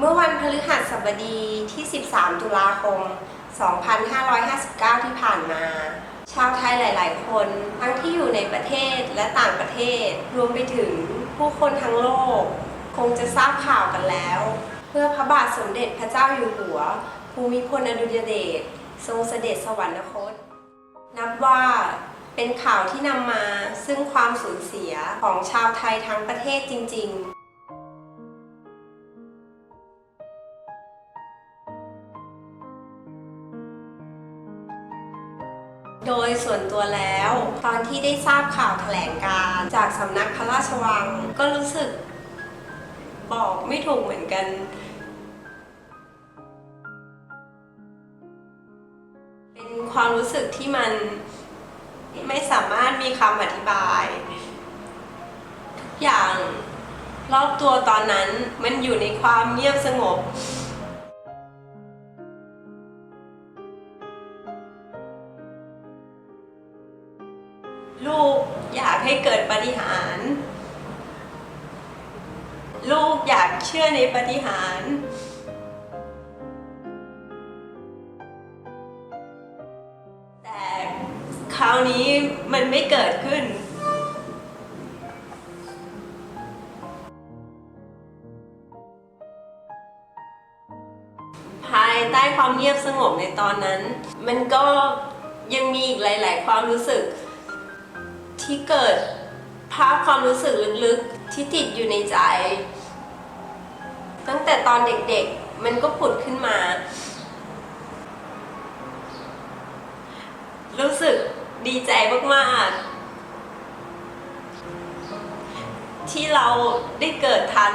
เมื่อวันพฤหัสบดีที่ 13 ตุลาคม 2559 ที่ผ่านมา ชาวไทยหลาย ๆ คน ทั้งที่อยู่ในประเทศและต่างประเทศ รวมไปถึงผู้คนทั้งโลก คงจะทราบข่าวกันแล้ว เพื่อพระบาทสมเด็จพระเจ้าอยู่หัว ภูมิพลอดุลยเดช ทรงเสด็จสวรรคต นับว่าเป็นข่าวที่นำมาซึ่งความสูญเสียของชาวไทยทั้งประเทศจริง ๆ โดยส่วนตัวแล้ว ตอนที่ได้ทราบข่าวแถลงการจากสำนักพระราชวัง ก็รู้สึกบอกไม่ถูกเหมือนกันเป็นความรู้สึกที่มันไม่สามารถมีคำอธิบายทุกอย่างรอบตัวตอนนั้นมันอยู่ในความเงียบสงบ ลูกอยากให้เกิดปฏิหาร ลูกอยากเชื่อในปฏิหาร แต่คราวนี้มันไม่เกิดขึ้น ภายใต้ความเงียบสงบในตอนนั้น มันก็ยังมีอีกหลาย ๆ ความรู้สึก ที่เกิดภาพความรู้สึกลึกๆ ที่ติดอยู่ในใจ ตั้งแต่ตอนเด็กๆ มันก็ผุดขึ้นมา รู้สึกดีใจมากๆ ที่เราได้เกิดทัน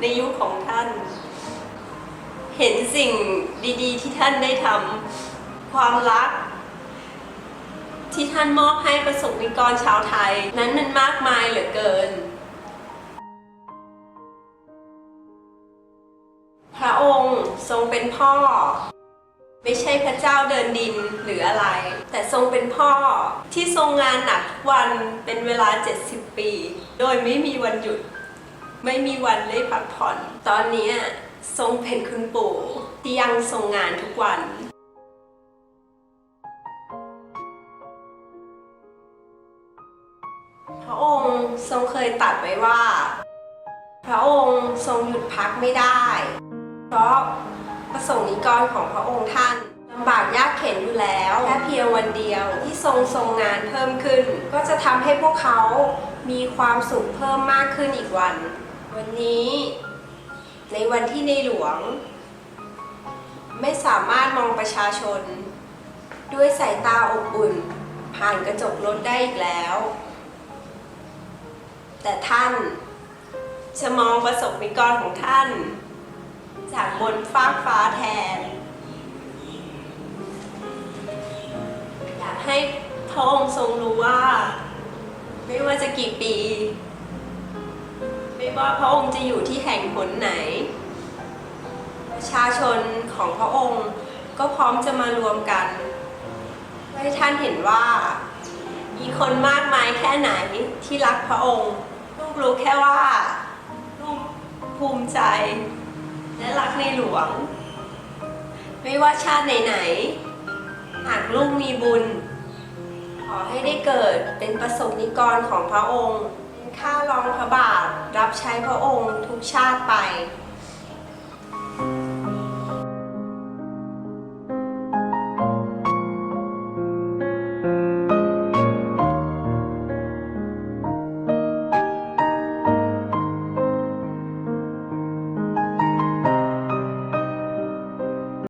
ในยุคของท่าน เห็นสิ่งดีๆ ที่ท่านได้ทำความรัก ที่ท่านมอบให้ประสบนิกรชาวไทย นั้นมันมากมายเหลือเกิน พระองค์ทรงเป็นพ่อ ไม่ใช่พระเจ้าเดินดินหรืออะไร แต่ทรงเป็นพ่อที่ทรงงานหนักทุกวันเป็นเวลา 70 ปี โดยไม่มีวันหยุด ไม่มีวันได้พักผ่อน ตอนนี้ทรงเป็นคุณปู่ที่ยังทรงงานทุกวัน ทรงเคยตัดไว้ว่า พระองค์ทรงหยุดพักไม่ได้ เพราะประสงค์นิกรของพระองค์ท่านลำบากยากเข็นอยู่แล้วแค่เพียงวันเดียวที่ทรงทรงงานเพิ่มขึ้น ก็จะทำให้พวกเขามีความสุขเพิ่มมากขึ้นอีกวัน วันนี้ ในวันที่ในหลวง ไม่สามารถมองประชาชน ด้วยสายตาอบอุ่น ผ่านกระจกรถได้อีกแล้ว แต่ท่านจะมองประสบนิกรของท่าน จากบนฟากฟ้าแทน อยากให้พระองค์ทรงรู้ว่า ไม่ว่าจะกี่ปี ไม่ว่าพระองค์จะอยู่ที่แห่งหนไหน ประชาชนของพระองค์ก็พร้อมจะมารวมกันให้ท่านเห็นว่า มีคนมากมายแค่ไหนที่รักพระองค์ ลูกรู้แค่ว่าลูกภูมิใจ และรักในหลวง ไม่ว่าชาติไหนๆหากลูกมีบุญ ขอให้ได้เกิดเป็นประสบนิกรของพระองค์เป็นข้ารองพระบาทรับใช้พระองค์ทุกชาติไป